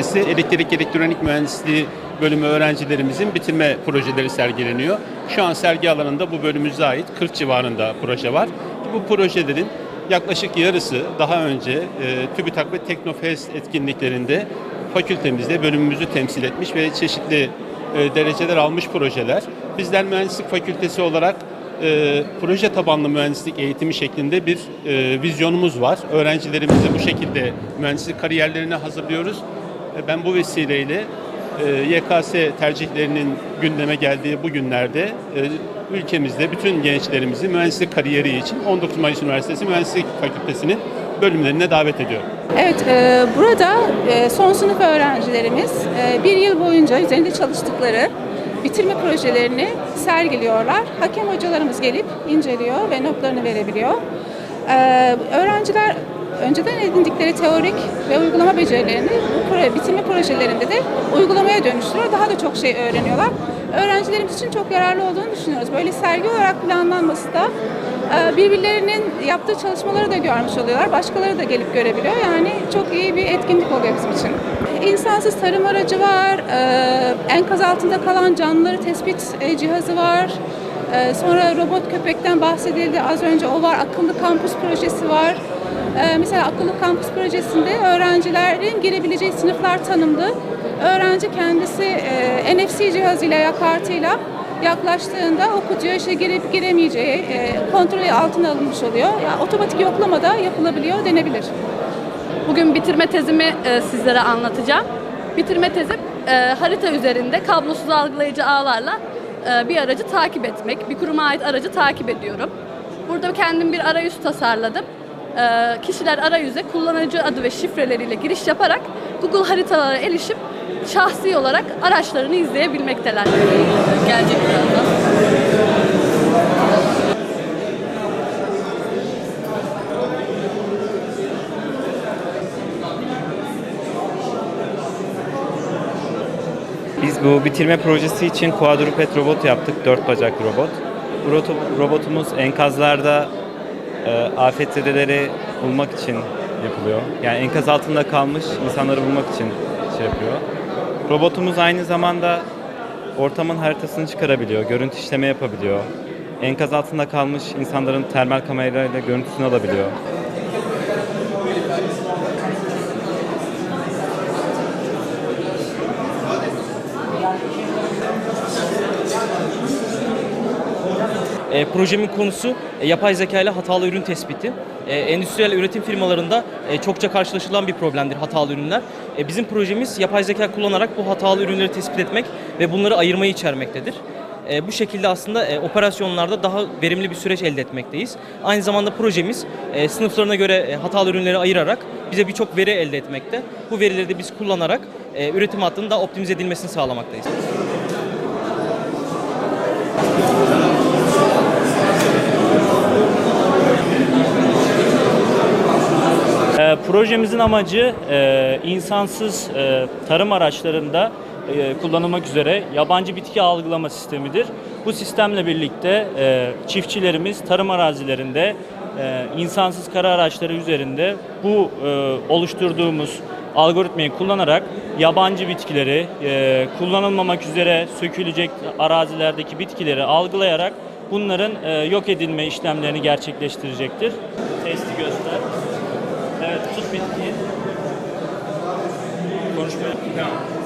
Fakültesi Elektrik Elektronik Mühendisliği bölümü öğrencilerimizin bitirme projeleri sergileniyor. Şu an sergi alanında bu bölümümüze ait 40 civarında proje var. Bu projelerin yaklaşık yarısı daha önce e, TÜBİTAK ve Teknofest etkinliklerinde fakültemizde bölümümüzü temsil etmiş ve çeşitli e, dereceler almış projeler. Bizler mühendislik fakültesi olarak e, proje tabanlı mühendislik eğitimi şeklinde bir e, vizyonumuz var. Öğrencilerimizi bu şekilde mühendislik kariyerlerine hazırlıyoruz. E, ben bu vesileyle e, YKS tercihlerinin gündeme geldiği bu günlerde e, ülkemizde bütün gençlerimizi mühendislik kariyeri için 19 Mayıs Üniversitesi Mühendislik Fakültesi'nin bölümlerine davet ediyorum. Evet, e, burada e, son sınıf öğrencilerimiz e, bir yıl boyunca üzerinde çalıştıkları bitirme projelerini sergiliyorlar. Hakem hocalarımız gelip inceliyor ve notlarını verebiliyor. E, öğrenciler önceden edindikleri teorik ve uygulama becerilerini bu proje, bitirme projelerinde de uygulamaya dönüştürüyor. Daha da çok şey öğreniyorlar. Öğrencilerimiz için çok yararlı olduğunu düşünüyoruz. Böyle sergi olarak planlanması da e, birbirlerinin yaptığı çalışmaları da görmüş oluyorlar. Başkaları da gelip görebiliyor. Yani çok iyi bir etkinlik oluyor bizim için. İnsansız tarım aracı var. e, Enkaz altında kalan canlıları tespit e, cihazı var. Sonra robot köpekten bahsedildi. Az önce o var. Akıllı kampüs projesi var. E, Mesela akıllı kampüs projesinde öğrencilerin girebileceği sınıflar tanımlı. Öğrenci kendisi e, NFC cihazıyla ya kartıyla yaklaştığında okutuyor işte girip giremeyeceği e, kontrolü altına alınmış oluyor. Yani otomatik yoklama da yapılabiliyor denebilir. Bugün bitirme tezimi e, sizlere anlatacağım. Bitirme tezim e, harita üzerinde kablosuz algılayıcı ağlarla bir aracı takip etmek. Bir kuruma ait aracı takip ediyorum. Burada kendim bir arayüz tasarladım. E, kişiler arayüze kullanıcı adı ve şifreleriyle giriş yaparak Google haritalara erişip şahsi olarak araçlarını izleyebilmekteler. Gelecek birazdan. Biz bu bitirme projesi için quadruped robot yaptık, dört bacaklı robot. Bu robotumuz enkazlarda e, afetzedeleri bulmak için yapılıyor. Yani enkaz altında kalmış insanları bulmak için şey yapıyor. Robotumuz aynı zamanda ortamın haritasını çıkarabiliyor, görüntü işleme yapabiliyor. Enkaz altında kalmış insanların termal kamerayla görüntüsünü alabiliyor. E, projemin konusu e, yapay zeka ile hatalı ürün tespiti. E, endüstriyel üretim firmalarında e, çokça karşılaşılan bir problemdir hatalı ürünler. E, bizim projemiz yapay zeka kullanarak bu hatalı ürünleri tespit etmek ve bunları ayırmayı içermektedir. E, bu şekilde aslında e, operasyonlarda daha verimli bir süreç elde etmekteyiz. Aynı zamanda projemiz e, sınıflarına göre e, hatalı ürünleri ayırarak bize birçok veri elde etmekte. Bu verileri de biz kullanarak e, üretim hattının daha optimize edilmesini sağlamaktayız. E, projemizin amacı e, insansız e, tarım araçlarında e, kullanılmak üzere yabancı bitki algılama sistemidir. Bu sistemle birlikte e, çiftçilerimiz tarım arazilerinde e, insansız kara araçları üzerinde bu e, oluşturduğumuz algoritmayı kullanarak yabancı bitkileri e, kullanılmamak üzere sökülecek arazilerdeki bitkileri algılayarak bunların e, yok edilme işlemlerini gerçekleştirecektir. Testi göster. Konuşmayı. Konuşmayı.